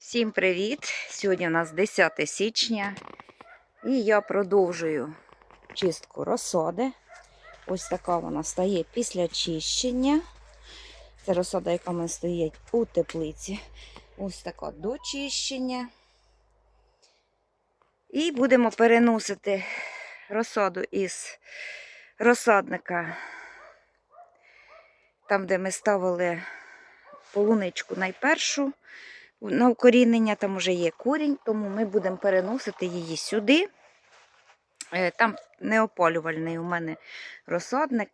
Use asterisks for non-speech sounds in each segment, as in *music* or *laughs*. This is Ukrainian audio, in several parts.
Всім привіт! Сьогодні у нас 10 січня і я продовжую чистку розсади. Ось така вона стає після чищення. Це розсада, яка в мене стоїть у теплиці. Ось така до чищення. І будемо переносити розсаду із розсадника, там, де ми ставили полуничку найпершу на укорінення, там вже є корінь, тому ми будемо переносити її сюди. Е, Там неопалювальний у мене розсадник.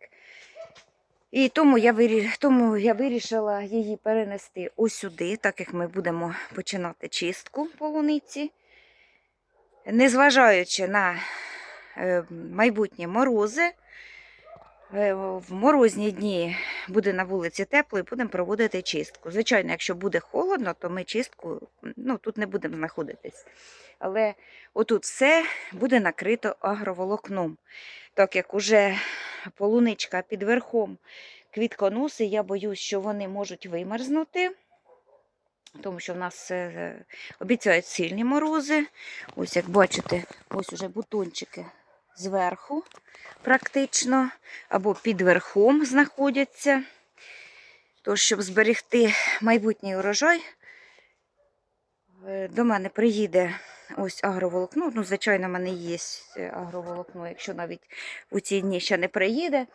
І тому я, тому я вирішила її перенести ось сюди, так як ми будемо починати чистку полуниці. Незважаючи на е, майбутні морози, в морозні дні буде на вулиці тепло і будемо проводити чистку. Звичайно, якщо буде холодно, то ми чистку ну, тут не будемо знаходитись. Але отут все буде накрито агроволокном. Так як уже полуничка під верхом квітконоси, я боюсь, що вони можуть вимерзнути. Тому що в нас е, обіцяють сильні морози. Ось, як бачите, ось уже бутончики зверху практично, або під верхом знаходяться. Тож, щоб зберегти майбутній урожай, е, до мене приїде ось агроволокно. Ну, звичайно, в мене є агроволокно, якщо навіть у ці дні ще не приїде,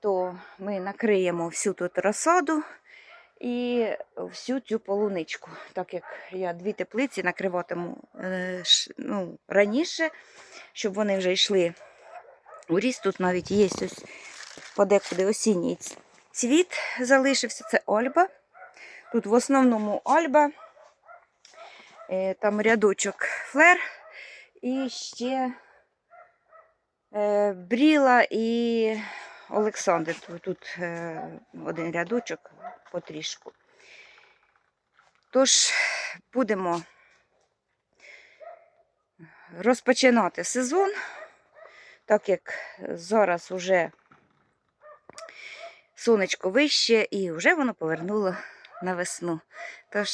то ми накриємо всю тут розсаду і всю цю полуничку. Так як я дві теплиці накриватиму е, ну, раніше, щоб вони вже йшли у. Тут навіть є ось подекуди осінній цвіт залишився. Це ольба. Тут в основному ольба, е, там рядочок флер і ще е, бріла і Олександр. Тут, тут е, один рядочок потрішку. Тож будемо розпочинати сезон, так як зараз уже сонечко вище і вже воно повернуло на весну. Тож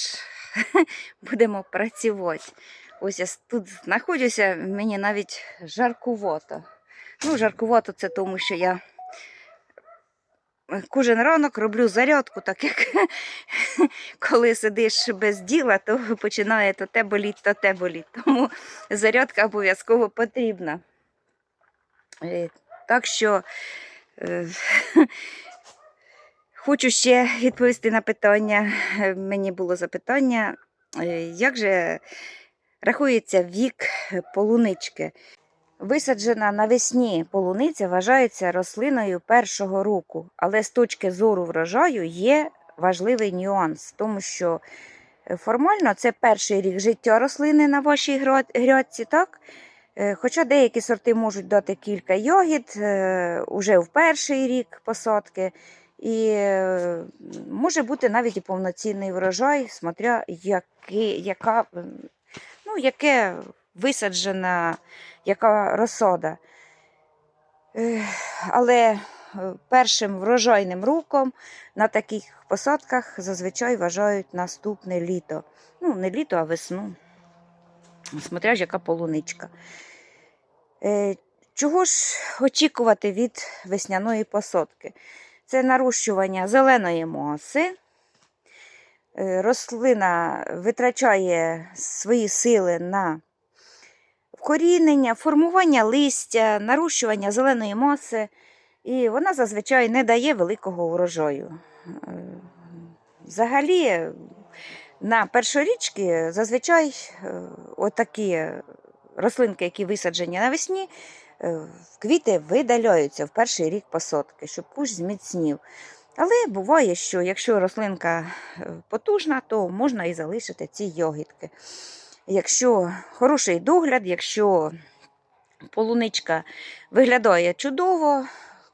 *laughs* будемо працювати. Ось я тут знаходжуся, мені навіть жаркувато. Ну, жаркувато це тому, що я кожен ранок роблю зарядку, так як *laughs* коли сидиш без діла, то починає то те боліть, то те боліть. Тому зарядка обов'язково потрібна. Е, Так що е, *laughs* хочу ще відповісти на питання. Е, Мені було запитання, як же рахується вік полунички. Висаджена навесні полуниця вважається рослиною першого року, але з точки зору врожаю є важливий нюанс, тому що формально це перший рік життя рослини на вашій грядці, так? Е, Хоча деякі сорти можуть дати кілька ягід е, уже в перший рік посадки, і е, може бути навіть і повноцінний врожай, смотря який, яка, ну, яке висаджена, яка розсада. Але першим врожайним роком на таких посадках зазвичай вважають наступне літо. Ну, не літо, а весну. Смотря ж яка полуничка. Е, Чого ж очікувати від весняної посадки? Це нарощування зеленої маси. Е, Рослина витрачає свої сили на вкорінення, формування листя, нарощування зеленої маси, і вона зазвичай не дає великого урожаю. Е, Взагалі, на першорічки зазвичай е, отакі рослинки, які висаджені навесні, е, в квіти видаляються в перший рік посадки, щоб кущ зміцнів. Але буває, що якщо рослинка е, потужна, то можна і залишити ці йогітки. Якщо хороший догляд, якщо полуничка виглядає чудово,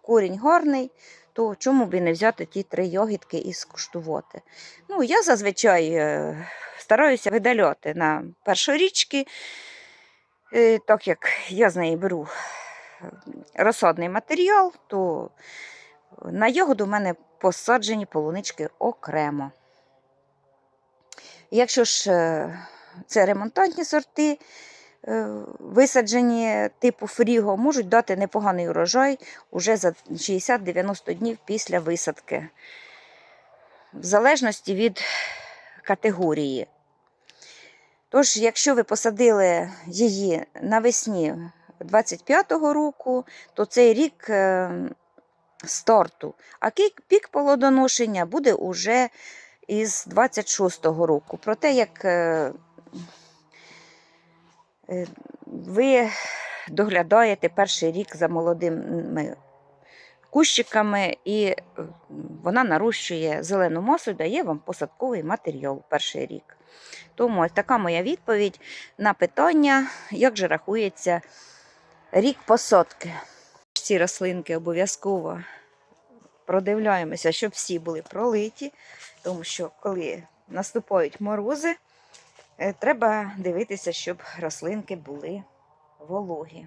корінь гарний, то чому б не взяти ті три йогітки і скуштувати? Ну, я зазвичай е, стараюся видаляти на першорічки, е, так як я з неї беру е, розсадний матеріал, то на ягоду в мене посаджені полунички окремо. Якщо ж це ремонтантні сорти, висаджені типу фріго, можуть дати непоганий урожай уже за 60-90 днів після висадки, в залежності від категорії. Тож, якщо ви посадили її навесні 25-го року, то цей рік е, старту, а пік плодоношення буде уже із 26-го року. Про те, як е, е, ви доглядаєте перший рік за молодими кущиками, і е, вона нарощує зелену масу, дає вам посадковий матеріал перший рік. Тому ось така моя відповідь на питання, як же рахується рік посадки. Ці рослинки обов'язково продивляємося, щоб всі були пролиті, тому що коли наступають морози, е, треба дивитися, щоб рослинки були вологі.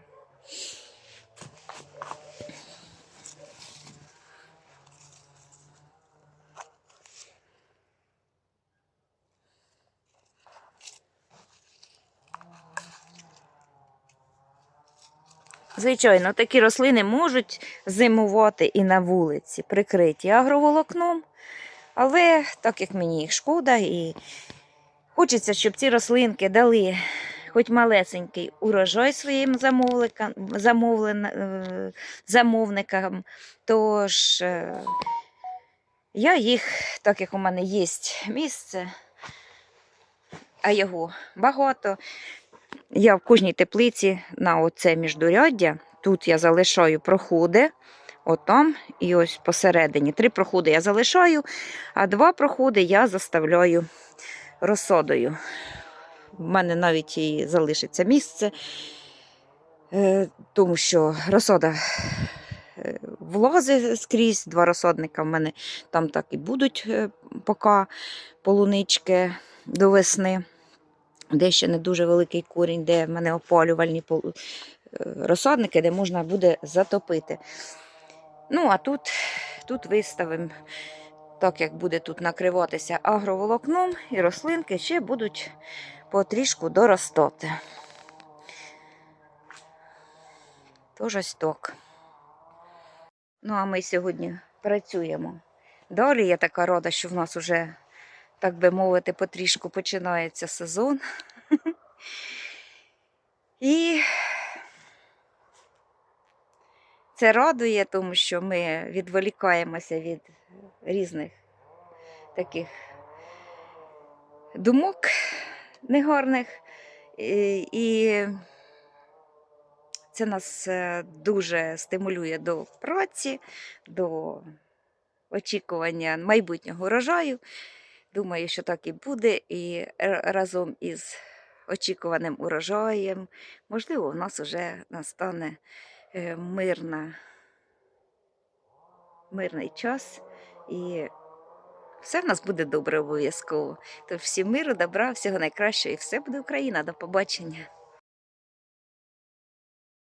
Звичайно, такі рослини можуть зимувати і на вулиці, прикриті агроволокном, але так як мені їх шкода, і хочеться, щоб ці рослинки дали хоч малесенький урожай своїм замовлен, е, замовникам. Тож е, я їх, так як у мене є місце, а його багато, я в кожній теплиці на оце міждуряддя, тут я залишаю проходи, отам і ось посередині. Три проходи я залишаю, а два проходи я заставляю розсадою. В мене навіть і залишиться місце, е, тому що розсода е, влазить скрізь, два розсадника в мене там так і будуть е, поки полунички до весни де ще не дуже великий корінь, де в мене опалювальні розсадники, де можна буде затопити. Ну, а тут, тут виставимо, так як буде тут накриватися агроволокном, і рослинки ще будуть потрішку доростати. Тож ось так. Ну, а ми сьогодні працюємо. Далі я така рада, що в нас вже так би мовити, потрішку починається сезон. *laughs* І це радує, тому що ми відволікаємося від різних таких думок негарних. І, це нас е, дуже стимулює до праці, до очікування майбутнього урожаю. Думаю, що так і буде, і разом із очікуваним урожаєм, можливо, в нас вже настане мирна, мирний час, і все в нас буде добре обов'язково. То всім миру, добра, всього найкращого, і все буде Україна. До побачення.